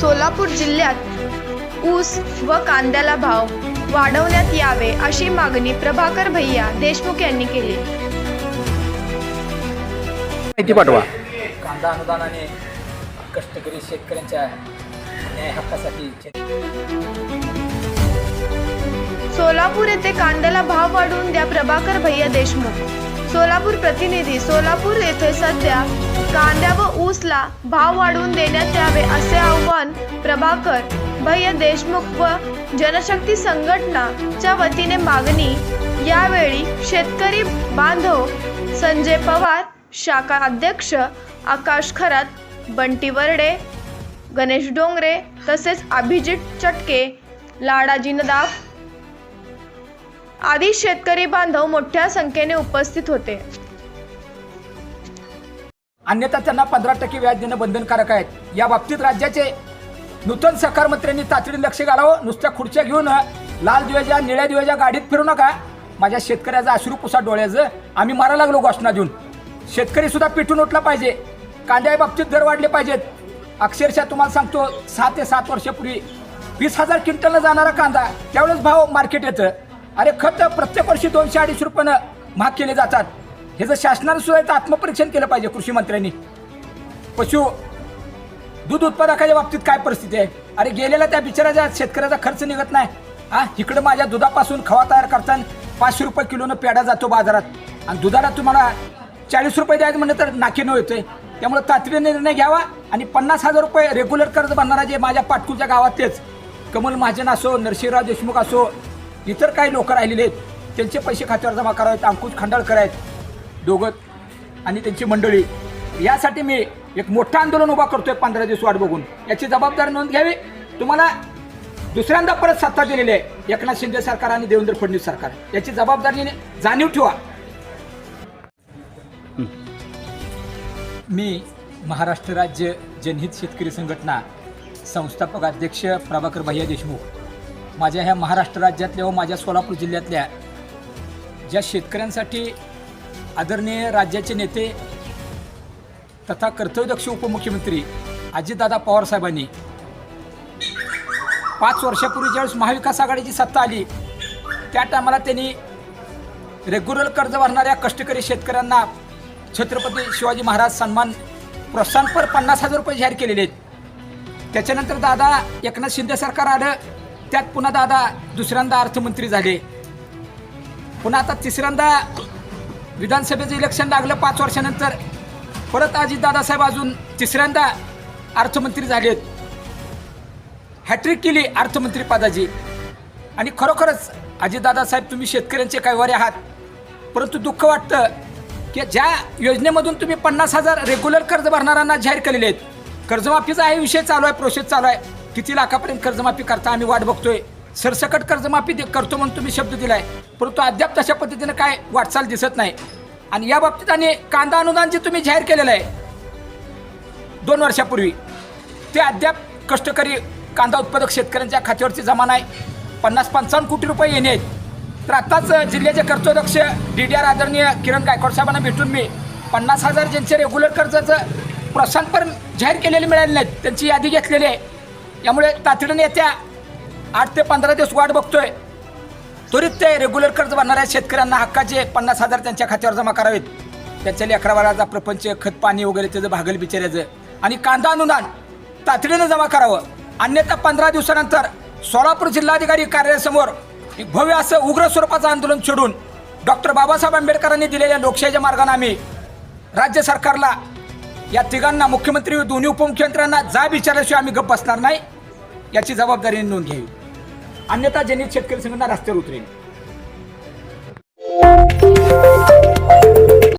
सोलापूर जिल्ह्यात ऊस व कांद्याला भाव वाढवण्यात यावे अशी मागणी प्रभाकर भैया देशमुख यांनी केली. माहिती पाठवा. कांदा अनुदानाने कष्टकरी शेतकऱ्यांच्या न्याय हक्कासाठी सोलापूर येथे कांद्याला भाव वाढवून द्या प्रभाकर भैया देशमुख. सोलापूर प्रतिनिधी सोलापूर येथे सध्या कांद्या व ऊसला भाव वाढवून देण्यात यावे असे आव्हान प्रभाकर भैया देशमुख व जनशक्ती संघटनाच्या वतीने मागणी. यावेळी शेतकरी बांधव संजय पवार शाखा अध्यक्ष आकाश खरात बंटी वर्डे गणेश डोंगरे तसेच अभिजित चटके लाडाजी नदाफ आधी शेतकरी बांधव मोठ्या संख्येने उपस्थित होते. अन्यथा त्यांना पंधरा टक्के व्याज देणं बंधनकारक आहेत या बाबतीत राज्याचे नूतन सहकार मंत्र्यांनी तातडीने लक्ष घालावं नुसत्या खुर्च्या घेऊन लाल दिव्याच्या निळ्या दिव्याच्या गाडीत फिरू नका. माझ्या शेतकऱ्याचा अश्रू पुसा डोळ्याचं. आम्ही मारा लागलो घोषणा देऊन. शेतकरी सुद्धा पिठून उठला पाहिजे. कांद्या बाबतीत दर वाढले पाहिजेत. अक्षरशः तुम्हाला सांगतो सहा ते सात वर्षापूर्वी वीस हजार क्विंटलनं जाणारा कांदा त्यावेळेस भाव मार्केट येतं. अरे खत प्रत्येक वर्षी दोनशे अडीचशे रुपयानं महाग केले जातात. हे जर शासनानं सुद्धा याचं आत्मपरीक्षण केलं पाहिजे कृषी मंत्र्यांनी. पशु दूध उत्पादकाच्या बाबतीत काय परिस्थिती आहे? अरे गेलेला त्या बिचाराच्या शेतकऱ्याचा खर्च निघत नाही. हा इकडं माझ्या दुधापासून खवा तयार करताना पाचशे रुपये किलोनं पेढा जातो बाजारात. आणि दुधाला तुम्हाला चाळीस रुपये द्यायचं म्हणलं तर नाकीनं येतोय त्यामुळे तातडीने निर्णय घ्यावा आणि पन्नास हजार रुपये रेग्युलर कर्ज भरणारा जे माझ्या पाटकूच्या गावात तेच. कमल महाजन असो नरसिंहराव देशमुख असो इतर काही लोक राहिलेले आहेत. त्यांचे पैसे खात्यावर जमा करावेत अंकुश खंडाळकर आहेत. दोघं आणि त्यांची मंडळी. यासाठी मी एक मोठं आंदोलन उभा करतोय पंधरा दिवस वाट बघून. याची जबाबदारी नोंद घ्यावी. तुम्हाला दुसऱ्यांदा परत सत्ता दिलेली आहे. एकनाथ शिंदे सरकार आणि देवेंद्र फडणवीस सरकार. याची जबाबदारीने जाणीव ठेवा. मी महाराष्ट्र राज्य जनहित शेतकरी संघटना संस्थापक अध्यक्ष प्रभाकर भैया देशमुख. माझ्या ह्या महाराष्ट्र राज्यातल्या व माझ्या सोलापूर जिल्ह्यातल्या ज्या शेतकऱ्यांसाठी आदरणीय राज्याचे नेते तथा कर्तव्यदक्ष उपमुख्यमंत्री अजितदादा पवारसाहेबांनी पाच वर्षापूर्वी ज्यावेळेस महाविकास आघाडीची सत्ता आली त्या टायमाला त्यांनी रेग्युलर कर्ज भरणाऱ्या कष्टकरी शेतकऱ्यांना छत्रपती शिवाजी महाराज सन्मान प्रोत्साहनपर पन्नास हजार रुपये जाहीर केलेले आहेत. त्याच्यानंतर दादा एकनाथ शिंदे सरकार आलं त्यात पुन्हा दादा दुसऱ्यांदा अर्थमंत्री झाले. पुन्हा आता तिसऱ्यांदा विधानसभेचं इलेक्शन लागलं पाच वर्षानंतर. परत अजित दादासाहेब अजून तिसऱ्यांदा अर्थमंत्री झालेत. हॅट्रिक केली अर्थमंत्री पदाची. आणि खरोखरच अजितदादासाहेब तुम्ही शेतकऱ्यांचे कैवारी आहात. परंतु दुःख वाटतं की ज्या योजनेमधून तुम्ही पन्नास हजार रेग्युलर कर्ज भरणाऱ्यांना जाहीर केलेले आहेत. कर्जमाफीचा आहे विषय चालू आहे प्रोसेस चालू आहे. किती लाखापर्यंत कर्जमाफी करता आम्ही वाट बघतोय. सरसकट कर्जमाफी दे- करतो म्हणून तुम्ही शब्द दिलाय. परंतु अद्याप तशा पद्धतीनं काय वाटचाल दिसत नाही. आणि या बाबतीत आणि कांदा अनुदान जे तुम्ही जाहीर केलेलं आहे दोन वर्षापूर्वी ते अद्याप कष्टकरी कांदा उत्पादक शेतकऱ्यांच्या खात्यावरची जमा नाही. पन्नास पंचावन्न कोटी रुपये येणे आहेत. तर आत्ताच जिल्ह्याचे कर्तोदक्ष डी डी आर आदरणीय किरण गायकवाड साहेबांना भेटून मी पन्नास हजार ज्यांचे रेग्युलर कर्जाचं प्रोत्साहनपर जाहीर केलेले मिळाले नाहीत त्यांची यादी घेतलेली आहे. यामुळे तातडीने येत्या आठ ते पंधरा दिवस वाट बघतोय. त्वरित ते रेग्युलर कर्ज भरणाऱ्या शेतकऱ्यांना हक्काचे पन्नास हजार त्यांच्या खात्यावर जमा करावेत. त्याच्या लेकरा बाळाचा प्रपंच खत पाणी वगैरे त्याचं भागल बिचाऱ्याचं. आणि कांदा अनुदान तातडीनं जमा करावं. अन्यथा पंधरा दिवसानंतर सोलापूर जिल्हाधिकारी कार्यालयासमोर एक भव्य असं उग्र स्वरूपाचं आंदोलन छेडून डॉक्टर बाबासाहेब आंबेडकरांनी दिलेल्या लोकशाहीच्या मार्गाने आम्ही राज्य सरकारला या तिघांना मुख्यमंत्री व दोन्ही उपमुख्यमंत्र्यांना जा विचारल्याशिवाय आम्ही गप्प बसणार नाही. याची जबाबदारी नोंद घ्यावी अन्यथा जनहित शेतकरी संघटना रस्त्यावर उतरेल.